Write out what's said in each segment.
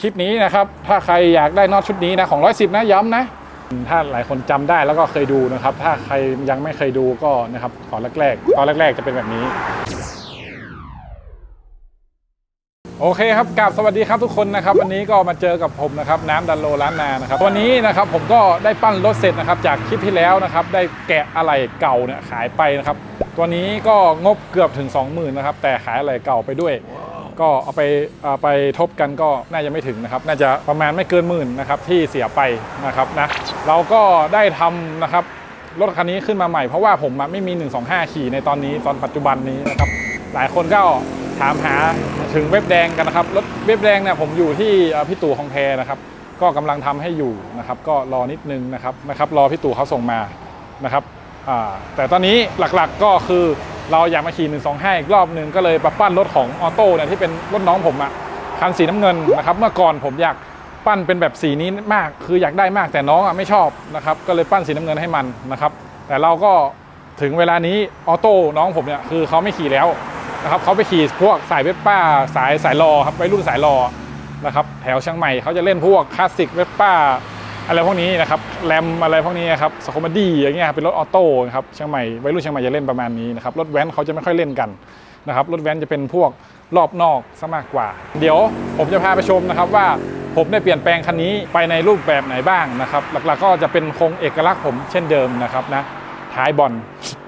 คลิปนี้นะครับ ถ้าใครอยากได้น็อตชุดนี้นะของ 110 นะย้ำนะ ถ้าหลายคนจำได้แล้วก็เคยดูนะครับ ถ้าใครยังไม่เคยดูก็นะครับตอนแรกๆ ตอนแรก ๆ จะเป็นแบบนี้ โอเคครับกราบสวัสดีครับทุกคนนะครับ วันนี้ก็มาเจอกับผมนะครับน้ำดันโลล้านนานะครับ วันนี้นะครับผมก็ได้ปั้นรถเสร็จนะครับจากคลิปที่แล้วนะครับ ได้แกะอะไหล่เก่าเนี่ยขายไปนะครับ ตัวนี้ก็งบเกือบถึง 20,000นะครับแต่ขายอะไหล่เก่าไปด้วย ก็เอาไปเอาไปทบกันก็น่าจะไม่ถึงนะครับ น่าจะประมาณไม่เกินหมื่นนะครับที่เสียไปนะครับนะเราก็ได้ทำนะครับรถคันนี้ขึ้นมาใหม่เพราะว่าผมไม่มี 125 ขี่ในตอนนี้ตอนปัจจุบันนี้นะครับหลายคนก็ถามหาถึงเว็บแดงกันนะครับรถเว็บแดงเนี่ยผมอยู่ที่พี่ตู่ของแพนะครับก็กำลังทำให้อยู่นะครับ ก็รอนิดนึงนะครับนะครับรอพี่ตู่เขาส่งมานะครับแต่ตอนนี้หลักๆก็คือ เราอยากมาขี่ 125 อีกรอบหนึ่งก็เลยมาปั้นรถของออโต้เนี่ยที่เป็นรถน้องผมอะคันสีน้ำเงินนะครับเมื่อก่อนผมอยากปั้นเป็นแบบสีนี้มาก คืออยากได้มากแต่น้องอะไม่ชอบนะครับก็เลยปั้นสีน้ำเงินให้มันนะครับแต่เราก็ถึงเวลานี้ออโต้น้องผมเนี่ยคือเขาไม่ขี่แล้วนะครับเขาไปขี่พวกสายเวสป้าสายสายรอครับไปรุ่นสายรอนะครับแถวเชียงใหม่เขาจะเล่นพวกคลาสสิกเวสป้า อะไรพวกนี้นะครับแรมอะไรพวกนี้ครับสโคมดี้อย่างเงี้ยเป็นรถออโต้ครับเชียงใหม่วัยรุ่นเชียงใหม่จะเล่นประมาณนี้นะครับรถแว้นเขาจะไม่ค่อยเล่นกันนะครับรถแว้นจะเป็นพวกรอบนอกซะมากกว่า เดี๋ยวผมจะพาไปชมนะครับว่าผมได้เปลี่ยนแปลงคันนี้ไปในรูปแบบไหนบ้างนะครับ หลักๆก็จะเป็นคงเอกลักษณ์ผมเช่นเดิมนะครับนะท้ายบอล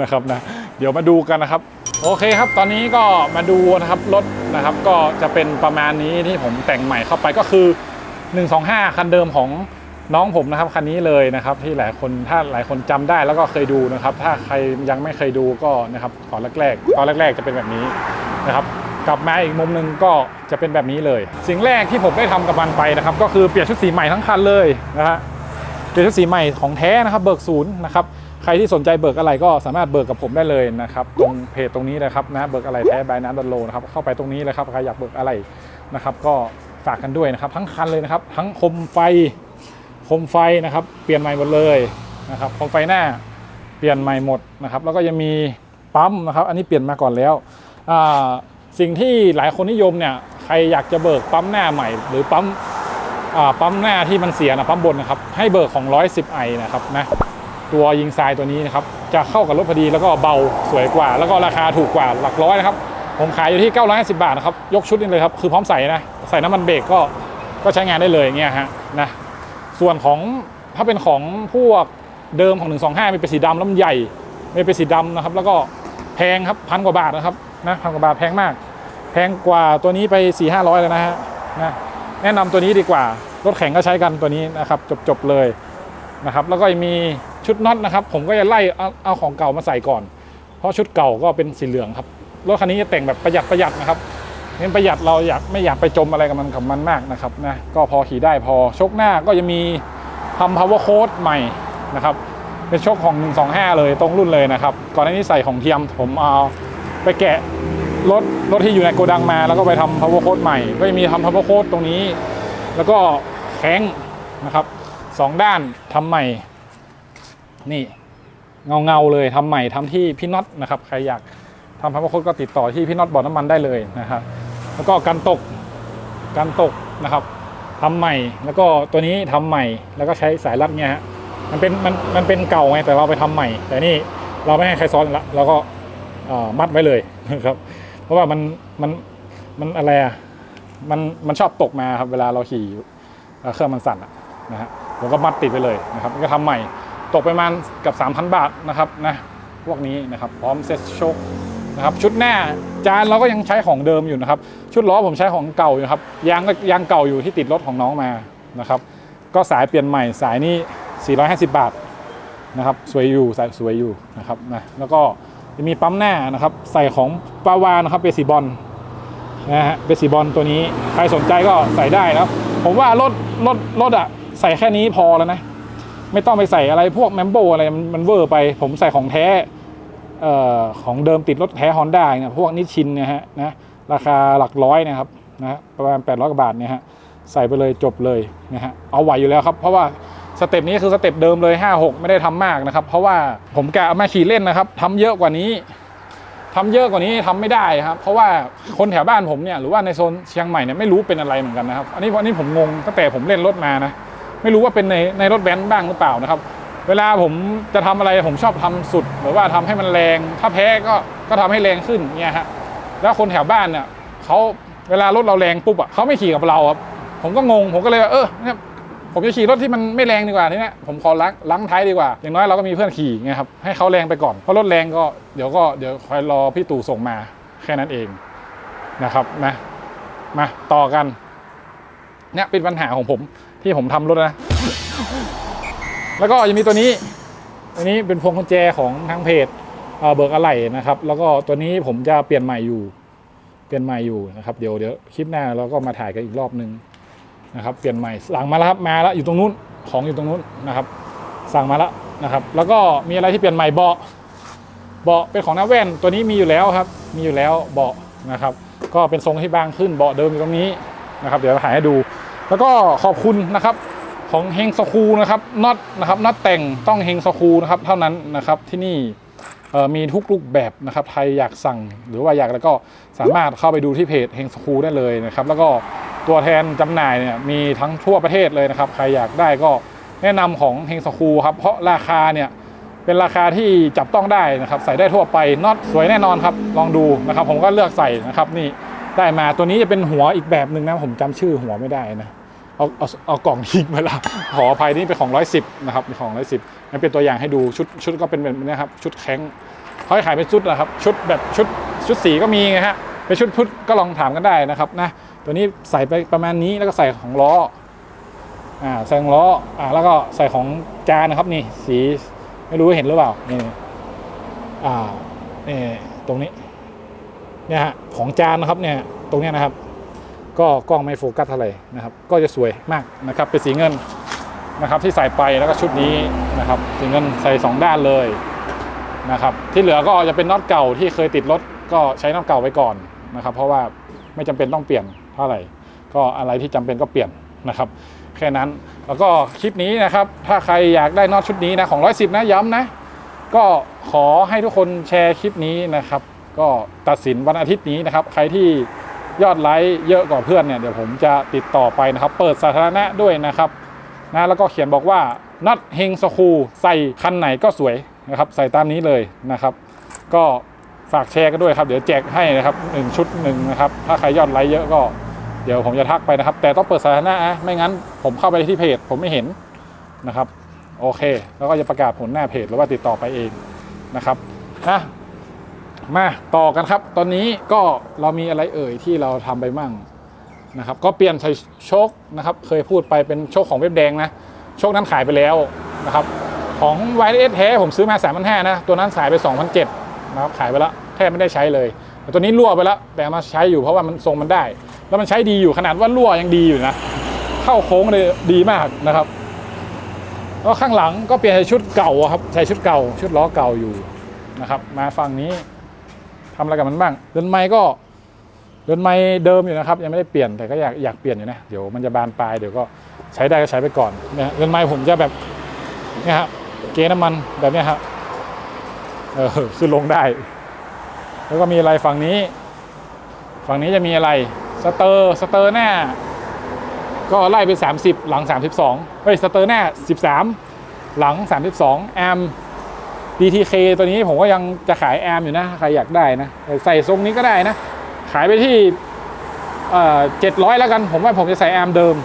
นะครับนะเดี๋ยวมาดูกันนะครับ โอเคครับ ตอนนี้ก็มาดูนะครับรถนะครับก็จะเป็นประมาณนี้ที่ผมแต่งใหม่เข้าไปก็คือ 125 คันเดิมของ น้องผมนะครับคันนี้เลยนะครับที่หลายคนถ้าหลายคนจำได้แล้วก็เคยดูนะครับ ถ้าใครยังไม่เคยดูก็นะครับตอนแรกๆตอนแรก ๆ จะเป็นแบบนี้นะครับกลับมาอีกมุมหนึ่งก็จะเป็นแบบนี้เลย สิ่งแรกที่ผมได้ทำกับมันไปนะครับ ก็คือเปลี่ยนชุดสีใหม่ทั้งคันเลยนะฮะเป็นชุดสีใหม่ของแท้นะครับเบิกศูนย์นะครับใครที่สนใจเบิกอะไรก็สามารถเบิกกับผมได้เลยนะครับตรงเพจตรงนี้นะครับนะเบิกอะไรแท้บายน้ำดันโลนะครับเข้าไปตรงนี้เลยครับใครอยากเบิกอะไรนะครับ ก็ฝากกันด้วยนะครับ ทั้งคันเลยนะครับ ทั้งคมไฟ คมไฟนะครับ เปลี่ยนใหม่หมดเลยนะครับคมไฟหน้าเปลี่ยนใหม่หมดนะครับ แล้วก็ยังมีปั๊มนะครับ อันนี้เปลี่ยนมาก่อนแล้วสิ่งที่หลายคนนิยมเนี่ยใครอยากจะเบิกปั๊มหน้าใหม่ หรือปั๊มปั๊มหน้าที่มันเสียนะปั๊มบนนะครับให้เบิกของ 110ไอนะครับนะตัวยิงทรายตัวนี้นะครับจะเข้ากับรถพอดีแล้วก็เบาสวยกว่า แล้วก็ราคาถูกกว่าหลักร้อยนะครับผมขายอยู่ที่ 950 บาทนะครับยกชุดนี้เลยครับคือพร้อมใส่นะใส่น้ำมันเบรกก็ก็ใช้งานได้เลยอย่างเงี้ยฮะนะ ส่วนของถ้าเป็นของพวกเดิมของ 125 มีเป็นสีดำแล้วมันใหญ่มีเป็นสีดำนะครับ แล้วก็แพงครับพันกว่าบาทนะครับนะพันกว่าบาทแพงมาก แพงกว่าตัวนี้ไป 4 5 0 0เลยนะฮะนะแนะนำตัวนี้ดีกว่ารถแข่งก็ใช้กันตัวนี้นะครับ จบๆเลยนะครับ แล้วก็มีชุดน็อตนะครับ ผมก็จะไล่เอาเอาของเก่ามาใส่ก่อน เพราะชุดเก่าก็เป็นสีเหลืองครับรถคันนี้จะแต่งแบบประหยัดประหยัดนะครับ เน้นประหยัดเราอยากไม่อยากไปจมอะไรกับมันกับมันมากนะครับนะก็พอขี่ได้พอชกหน้าก็จะมีทำ power code ใหม่นะครับเป็นชกของ 125 เลยตรงรุ่นเลยนะครับก่อนหน้านี้ใส่ของเทียมผมเอาไปแกะรถรถที่อยู่ในโกดังมา แล้วก็ไปทำ power code ใหม่ ก็จะมีทำ power code ตรงนี้ แล้วก็แข้งนะครับสองด้านทำใหม่ นี่เงาเงาเลยทำใหม่ทำที่พี่น็อตนะครับใครอยากทำ power code ก็ติดต่อที่พี่น็อตบ่อน้ำมันได้เลยนะครับ แล้วก็กันตกกันตกนะครับทำใหม่ แล้วก็ตัวนี้ทำใหม่ แล้วก็ใช้สายรัดเนี่ยฮะมันเป็นมันมันเป็นเก่าไงแต่เราไปทำใหม่ แต่นี่เราไม่ให้ใครซ้อนละเราก็มัดไว้เลยนะครับ เพราะว่ามันมันมันอะไรอะมันมันชอบตกมาครับเวลาเราขี่เครื่องมันสั่นนะฮะผมก็มัดติดไปเลยนะครับก็ทำใหม่ตกไปประมาณกับ 3,000 บาทนะครับนะพวกนี้นะครับพร้อมเซ็ตโชค นะครับชุดหน้าจานเราก็ยังใช้ของเดิมอยู่นะครับ ชุดล้อผมใช้ของเก่าอยู่ครับยางก็ยางเก่าอยู่ที่ติดรถของน้องมานะครับ ก็สายเปลี่ยนใหม่สายนี้ 450 บาทนะครับสวยอยู่ใส่สวยอยู่นะครับนะแล้วก็จะมีปั๊มหน้านะครับใส่ของปาวานะครับเบสีบอลนะฮะเบสีบอลตัวนี้ใครสนใจก็ใส่ได้นะครับผมว่ารถรถรถอะใส่แค่นี้พอแล้วนะ ไม่ต้องไปใส่อะไรพวกแมมโบอะไรมันเวอร์ไป ผมใส่ของแท้ ออของเดิมติดรถแท้ฮอนด้าเนี่ยพวกนิชชินนี่ยฮะนะราคาหลักร้อยนะครับนะประมาณ 800กว่าบาทเนี่ยฮะใส่ไปเลยจบเลยนะฮะเอาไหวอยู่แล้วครับ เพราะว่าสเต็ปนี้คือสเต็ปเดิมเลย 5 6 ไม่ได้ทำมากนะครับ เพราะว่าผมกะเอามาขี่เล่นนะครับทำเยอะกว่านี้ทำเยอะกว่านี้ทำไม่ได้ครับ เพราะว่าคนแถวบ้านผมเนี่ยหรือว่าในโซนเชียงใหม่เนี่ยไม่รู้เป็นอะไรเหมือนกันนะครับ อันนี้อันนี้ผมงงตั้งแต่ผมเล่นรถมานะไม่รู้ว่าเป็นในในรถแบนซ์บ้างหรือเปล่านะครับ เวลาผมจะทำอะไรผมชอบทำสุดหรือว่าทำให้มันแรง ถ้าแพ้ก็ก็ทำให้แรงขึ้นเนี่ยฮะแล้วคนแถวบ้านเนี่ยเขาเวลารถเราแรงปุ๊บอะเขาไม่ขี่กับเราครับผมก็งงผมก็เลยว่าเออเนี่ยผมจะขี่รถที่มันไม่แรงดีกว่าทีนี้ผมขอล้างล้างท้ายดีกว่า อย่างน้อยเราก็มีเพื่อนขี่ไงครับให้เขาแรงไปก่อนเพราะรถแรงก็เดี๋ยวก็เดี๋ยวคอยรอพี่ตู่ส่งมาแค่นั้นเองนะครับนะมาต่อกันเนี่ยเป็นปัญหาของผมที่ผมทำรถนะ แล้วก็ยังมีตัวนี้ตัวนี้เป็นพวงกุญแจของทางเพจเอ่อเบิกอะไหล่นะครับ แล้วก็ตัวนี้ผมจะเปลี่ยนใหม่อยู่ เปลี่ยนใหม่อยู่นะครับเดี๋ยวเดี๋ยวคลิปหน้าเราก็มาถ่ายกันอีกรอบนึงนะครับเปลี่ยนใหม่สั่งมาแล้วครับมาแล้วอยู่ตรงนู้นของอยู่ตรงนู้นนะครับ สั่งมาแล้วนะครับ แล้วก็มีอะไรที่เปลี่ยนใหม่เบาะเบาะเป็นของน้าแว่นตัวนี้มีอยู่แล้วครับ มีอยู่แล้วเบาะนะครับ ก็เป็นทรงที่บางขึ้นเบาะเดิมอยู่ตรงนี้นะครับ เดี๋ยวถ่ายให้ดู แล้วก็ขอบคุณนะครับ ของเฮงสคูนะครับน็อตนะครับน็อตแต่งต้องเฮงสคูนะครับเท่านั้นนะครับที่นี่มีทุกรูปแบบนะครับใครอยากสั่งหรือว่าอยากแล้วก็สามารถเข้าไปดูที่เพจเฮงสคูได้เลยนะครับแล้วก็ตัวแทนจำหน่ายเนี่ยมีทั้งทั่วประเทศเลยนะครับใครอยากได้ก็แนะนำของเฮงสคูครับเพราะราคาเนี่ยเป็นราคาที่จับต้องได้นะครับ ใส่ได้ทั่วไปน็อตสวยแน่นอนครับ ลองดูนะครับ ผมก็เลือกใส่นะครับ นี่ได้มาตัวนี้จะเป็นหัวอีกแบบหนึ่งนะผมจำชื่อหัวไม่ได้นะ เอาเอาเอากล่องทิ้งไปละขออภัยนี่เป็นของร้อยสิบนะครับเป็นของร้อยสิบมันเป็นตัวอย่างให้ดูชุดชุดก็เป็นแบบนี้ครับชุดแข้งเขาขายเป็นชุดนะครับ ชุดแบบชุดชุดสีก็มีไงฮะเป็นชุดพุทธก็ลองถามกันได้นะครับนะตัวนี้ใส่ไปประมาณนี้แล้วก็ใส่ของล้ออ่าใส่ของล้ออ่าแล้วก็ใส่ของจานนะครับนี่สีไม่รู้ว่าเห็นหรือเปล่านี่อ่านี่ตรงนี้เนี่ยฮะของจานนะครับเนี่ยตรงเนี้ยนะครับ ก็กล้องไม่โฟกัสเท่าไหร่นะครับก็จะสวยมากนะครับเป็นสีเงินนะครับที่ใส่ไปแล้วก็ชุดนี้นะครับสีเงินใส่สองด้านเลยนะครับที่เหลือก็จะเป็นน็อตเก่าที่เคยติดรถก็ใช้น็อตเก่าไว้ก่อนนะครับเพราะว่าไม่จำเป็นต้องเปลี่ยนเท่าไหร่ ก็อะไรที่จำเป็นก็เปลี่ยนนะครับแค่นั้นแล้วก็คลิปนี้นะครับถ้าใครอยากได้น็อตชุดนี้นะของ 110 นะย้ำนะก็ขอให้ทุกคนแชร์คลิปนี้นะครับ ก็ตัดสินวันอาทิตย์นี้นะครับ ใครที่ ยอดไลค์เยอะกว่าเพื่อนเนี่ยเดี๋ยวผมจะติดต่อไปนะครับ เปิดสาธารณะด้วยนะครับนะแล้วก็เขียนบอกว่านัดเฮงสคูใส่คันไหนก็สวยนะครับ ใส่ตามนี้เลยนะครับ ก็ฝากแชร์กันด้วยครับ เดี๋ยวแจกให้นะครับหนึ่งชุดหนึ่งนะครับ ถ้าใครยอดไลค์เยอะก็ เดี๋ยวผมจะทักไปนะครับ แต่ต้องเปิดสาธารณะนะไม่งั้นผมเข้าไปที่เพจผมไม่เห็นนะครับ โอเค แล้วก็จะประกาศผลหน้าเพจหรือว่าติดต่อไปเองนะครับนะ มาต่อกันครับ ตอนนี้ก็เรามีอะไรเอ่ยที่เราทำไปมั่งนะครับ ก็เปลี่ยนใส่โชคนะครับ เคยพูดไปเป็นโชคของเว็บแดงนะ โชคนั้นขายไปแล้วนะครับ ของ y s แท้ผมซื้อมา3 5 0 0นะ ตัวนั้นขายไป 2,007นะครับขายไปแล้วแทบไม่ได้ใช้เลย แต่ตัวนี้รั่วไปแล้ว แต่มาใช้อยู่เพราะว่ามันทรงมันได้ แล้วมันใช้ดีอยู่ขนาดว่ารั่วยังดีอยู่นะ เข้าโค้งเลยดีมากนะครับแล้วข้างหลังก็เปลี่ยนใส่ชุดเก่าครับใส่ชุดเก่า ชุดล้อเก่าอยู่นะครับ มาฝั่งนี้ ทำอะไรกับมันบ้าง เรือนไม้ก็เรือนไม้เดิมอยู่นะครับ ยังไม่ได้เปลี่ยนแต่ก็อยากอยากเปลี่ยนอยู่นะเดี๋ยวมันจะบานปลายเดี๋ยวก็ใช้ได้ก็ใช้ไปก่อนนะเรือนไม้ผมจะแบบเนี่ยฮะเกน้ำมันแบบนี้ครับเออขึ้นลงได้ แล้วก็มีอะไรฝั่งนี้ ฝั่งนี้จะมีอะไรสเตอร์สเตอร์หน้า ก็ไล่ไป 30 หลัง 32เฮ้ยสเตอร์หน้า 13 หลัง 32แอม DTK ตัวนี้ผมก็ยังจะขายแอมอยู่นะ ใครอยากได้นะ ใส่ทรงนี้ก็ได้นะ ขายไปที่เจ็ดร้อยแล้วกัน ผมว่าผมจะใส่แอมเดิม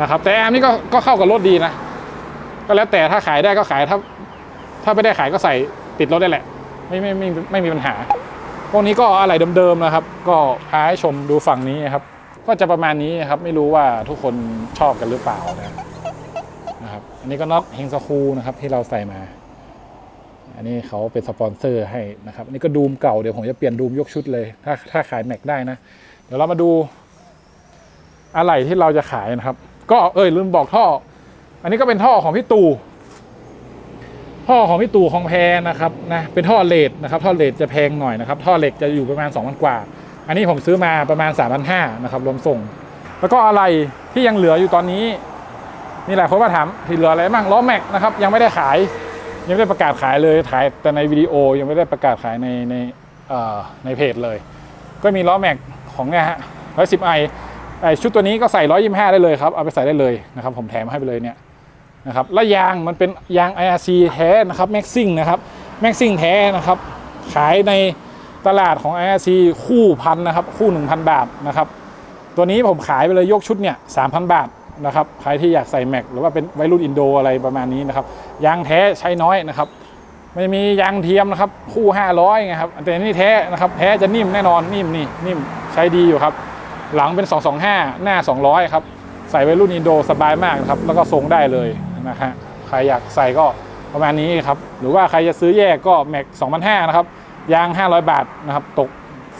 นะครับแต่แอมนี่ก็ก็เข้ากับรถดีนะ ก็แล้วแต่ถ้าขายได้ก็ขายถ้า ถ้าไม่ได้ขายก็ใส่ติดรถได้แหละ ไม่ไม่ไม่ไม่ไม่มีปัญหา พวกนี้ก็อะไรเดิมๆนะครับ ก็พาให้ชมดูฝั่งนี้ครับ ก็จะประมาณนี้ครับไม่รู้ว่าทุกคนชอบกันหรือเปล่านะครับ อันนี้ก็น็อตเฮงซาคูนะครับที่เราใส่มา อันนี้เขาเป็นสปอนเซอร์ให้นะครับ อันนี้ก็ดูมเก่าเดี๋ยวผมจะเปลี่ยนดูมยกชุดเลย ถ้าถ้าขายแม็กได้นะ เดี๋ยวเรามาดูอะไรที่เราจะขายนะครับ ก็เอ้ยลืมบอกท่อ อันนี้ก็เป็นท่อของพี่ตู่ ท่อของพี่ตู่ของแพนะครับนะเป็นท่อเลดนะครับ ท่อเลดจะแพงหน่อยนะครับ ท่อเหล็กจะอยู่ประมาณ2 0 0 0กว่า อันนี้ผมซื้อมาประมาณ 3 5 0 0นะครับรวมส่ง แล้วก็อะไรที่ยังเหลืออยู่ตอนนี้มีหลายคนมาถามที่เหลืออะไรบ้างล้อแม็กนะครับยังไม่ได้ขาย ยังไม่ได้ประกาศขายเลยขายแต่ในวิดีโอยังไม่ได้ประกาศขายในในในเพจเลย ก็มีล้อแม็กของเนี่ยฮะร้อยสิบไอไอชุดตัวนี้ก็ใส่ร้อยยี่ห้าได้เลยครับ เอาไปใส่ได้เลยนะครับ ผมแถมให้ไปเลยเนี่ยนะครับแล้วยางมันเป็นยาง IRC แท้นะครับแม็กซิ่งนะครับแม็กซิ่งแท้นะครับ ขายในตลาดของ IRC คู่พันนะครับ คู่ 1,000 บาทนะครับ ตัวนี้ผมขายไปเลยยกชุดเนี่ย3,000 บาท นะครับใครที่อยากใส่แม็กหรือว่าเป็นวัยรุ่นอินโดอะไรประมาณนี้นะครับยางแท้ใช้น้อยนะครับไม่มียางเทียมนะครับคู่ 500ไงครับแต่นี่แท้นะครับแท้จะนิ่มแน่นอนนิ่มนี่นิ่มใช้ดีอยู่ครับ หลังเป็น 225 หน้า 200ครับใส่วัยรุ่นอินโดสบายมากนะครับแล้วก็ทรงได้เลยนะฮะใครอยากใส่ก็ประมาณนี้ครับหรือว่าใครจะซื้อแยกก็แม็ก2,500นะครับยาง 500 บาทนะครับตก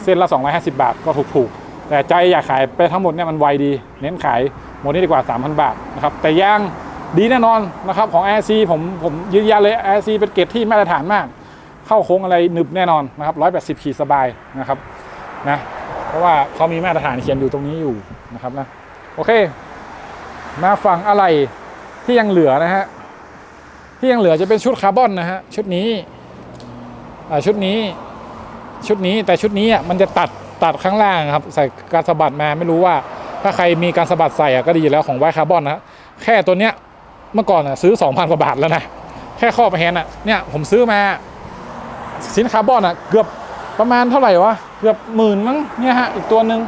เส้นละ 250 บาทก็ถูกๆแต่ใจอยากขายไปทั้งหมดเนี่ยมันไวดี เน้นขาย หมดนี้ดีกว่า 3,000 บาทนะครับแต่ยางดีแน่นอนนะครับของ a อ c ผมผมยืนยันเลย a อ c เป็นเกรดที่มาตรฐานมาก เข้าโค้งอะไรหนึบแน่นอนนะครับ180ขีดสบายนะครับนะเพราะว่าเขามีมาตรฐานเขียนอยู่ตรงนี้อยู่นะครับนะโอเค มาฝั่งอะไรที่ยังเหลือนะฮะที่ยังเหลือจะเป็นชุดคาร์บอนนะฮะชุดนี้อ่าชุดนี้ชุดนี้แต่ชุดนี้อะมันจะตัดตัดข้างล่างครับ ใส่กาสบัดมาไม่รู้ว่า ถ้าใครมีการสะบัดใส่ก็ดีอยู่แล้วของไวคาร์บอนนะแค่ตัวเนี้ยเมื่อก่อนอะซื้อ 2,000 กว่าบาทแล้วนะแค่ข้อประแฮนอะเนี่ยผมซื้อมาชิ้นคาร์บอนอะเกือบประมาณเท่าไหร่วะเกือบหมื่นมั้งเนี่ยฮะอีกตัวหนึ่ง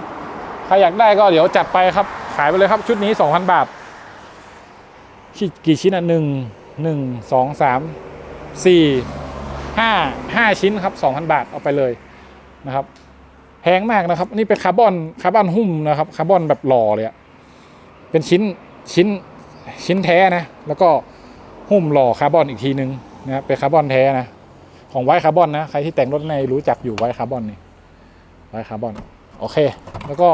ใครอยากได้ก็เดี๋ยวจัดไปครับ ขายไปเลยครับชุดนี้ 2,000 บาทกี่กี่ชิ้นอะหนึ่งหนึ่งสองสามสี่ห้าห้าชิ้นครับ 2,000 บาทเอาไปเลยนะครับ แพงมากนะครับ นี่เป็นคาร์บอนคาร์บอนหุ้มนะครับคาร์บอนแบบหล่อเลยอะเป็นชิ้นชิ้นชิ้นแท้นะ แล้วก็หุ้มหล่อคาร์บอนอีกทีนึงนะเป็นคาร์บอนแท้นะ ของไวคาร์บอนนะใครที่แต่งรถในรู้จักอยู่ไวคาร์บอนนี่ไวคาร์บอนโอเค แล้วก็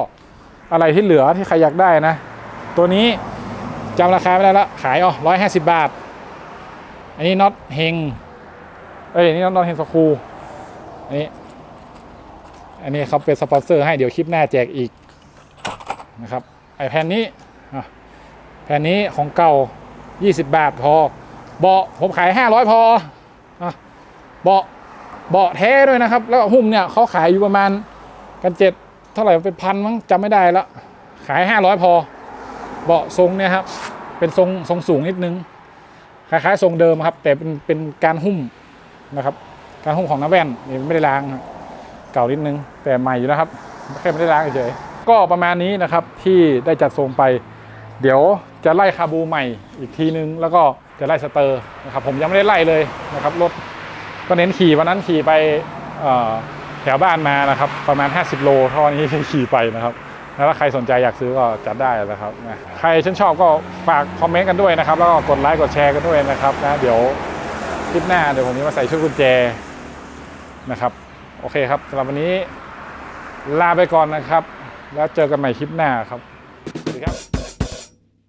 อะไรที่เหลือที่ใครอยากได้นะ ตัวนี้จำราคาไม่ได้ละขายอ๋อร้อยห้าสิบบาท อันนี้น็อตเฮงเอ้ยนี่น็อตเฮงสกูอันนี้ อันนี้เขาเป็นสปอนเซอร์ให้เดี๋ยวคลิปหน้าแจกอีกนะครับไอแผ่นนี้แผ่นนี้ของเก่า 20 บาทพอ เบาะผมขาย 500 พอเบาะเบาะแท้ด้วยนะครับ แล้วหุ้มเนี่ยเขาขายอยู่ประมาณกันเจ็ดเท่าไหร่เป็นพันมั้งจำไม่ได้ละขาย 500 พอ เบาะทรงเนี่ยครับเป็นทรงทรงสูงนิดนึงคล้ายๆทรงเดิมครับ แต่เป็นเป็นการหุ้มนะครับ การหุ้มของน้าแว่นนี่ไม่ได้ล้างครับ ก่านิดนึง แต่ใหม่อยู่นะครับแค่ไม่ได้ล้างเฉยก็ประมาณนี้นะครับที่ได้จัดทรงไป เดี๋ยวจะไล่คาบูใหม่อีกทีนึง แล้วก็จะไล่สเตอร์นะครับผมยังไม่ได้ไล่เลยนะครับรถก็เน้นขี่วันนั้นขี่ไปแถวบ้านมานะครับ ประมาณ 50 โลเท่านี้ที่ขี่ไปนะครับแล้วถ้าใครสนใจอยากซื้อก็จัดได้นะครับนะใครชื่นชอบก็ฝากคอมเมนต์กันด้วยนะครับ แล้วก็กดไลค์กดแชร์กันด้วยนะครับนะเดี๋ยวคลิปหน้าเดี๋ยวผมจะมาใส่ชุดกุญแจนะครับ โอเคครับสำหรับวันนี้ลาไปก่อนนะครับ แล้วเจอกันใหม่คลิปหน้าครับสวัสดีครับ